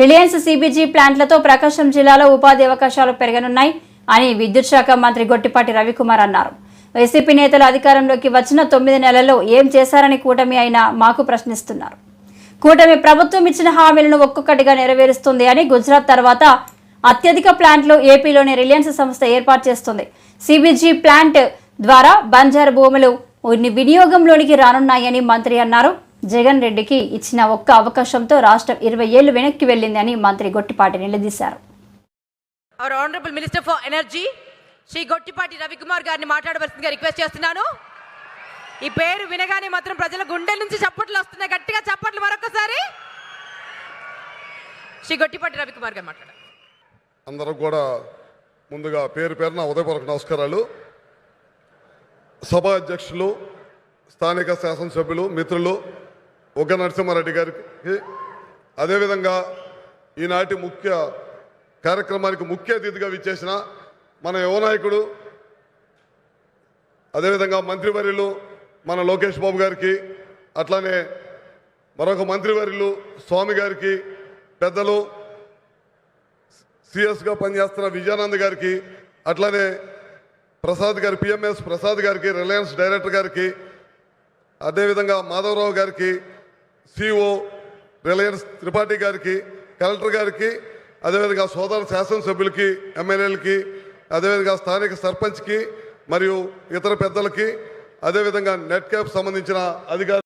Reliance CBG ప్లాంట్లతో ప్రకాశం జిల్లాలో ఉపాధి అవకాశాలు పెరగనున్నాయి అని విద్యుత్ శాఖ మంత్రి గొట్టిపాటి రవికుమార్ అన్నారు. వైసీపీ నేతలు అధికారంలోకి వచ్చిన తొమ్మిది నెలల్లో ఏం చేశారని కూటమి అయినా మాకు ప్రశ్నిస్తున్నారు. కూటమి ప్రభుత్వం ఇచ్చిన హామీలను ఒక్కొక్కటిగా నెరవేరుస్తుంది అని గుజరాత్ తర్వాత అత్యధిక ప్లాంట్లు ఏపీలోని రిలయన్స్ సంస్థ ఏర్పాటు చేస్తుంది. సిబిజీ ప్లాంట్ ద్వారా బంజారు భూములు వినియోగంలోనికి రానున్నాయని మంత్రి అన్నారు. జగన్ రెడ్డికి ఇచ్చిన ఒక్క అవకాశంతో రాష్ట్రం ఇరవై ఏళ్ళు వెనక్కి వెళ్ళిందని మంత్రి గొట్టిపాటి నిలదీశారు. Our honourable minister for energy Shri Gottipati Ravikumar గారిని మాట్లాడవలసిందిగా రిక్వెస్ట్ చేస్తున్నాను. ఈ పేరు వినగానే మాత్రం ప్రజల గుండెల నుంచి చప్పట్లు వస్తున్నాయి. గట్టిగా చప్పట్లు మరొకసారి. శ్రీ గొట్టిపాటి రవికుమార్ గారు మాట్లాడారు. అందరూ కూడా ముందుగా పేరు పేరున ఉదయపూర్వక నమస్కారాలు. సభ అధ్యక్షులు స్థానిక శాసనసభ్యులు మిత్రులు ఒక నరసింహారెడ్డి గారికి. అదేవిధంగా ఈనాటి ముఖ్య కార్యక్రమానికి ముఖ్య అతిథిగా విచ్చేసిన మన యువనాయకుడు అదేవిధంగా మంత్రివర్యులు మన లోకేష్ బాబు గారికి అట్లానే మరొక మంత్రివర్యులు స్వామి గారికి పెద్దలు సిఎస్గా పనిచేస్తున్న విజయానంద్ గారికి అట్లానే ప్రసాద్ గారి పిఎంఎస్ ప్రసాద్ గారికి రిలయన్స్ డైరెక్టర్ గారికి అదేవిధంగా మాధవరావు గారికి సిఓ రిలయన్స్ త్రిపాఠి గారికి కలెక్టర్ గారికి అదేవిధంగా సోదర శాసనసభ్యులకి ఎమ్మెల్యేలకి అదేవిధంగా స్థానిక సర్పంచ్కి మరియు ఇతర పెద్దలకి అదేవిధంగా నెట్ క్యాప్ సంబంధించిన అధికారులు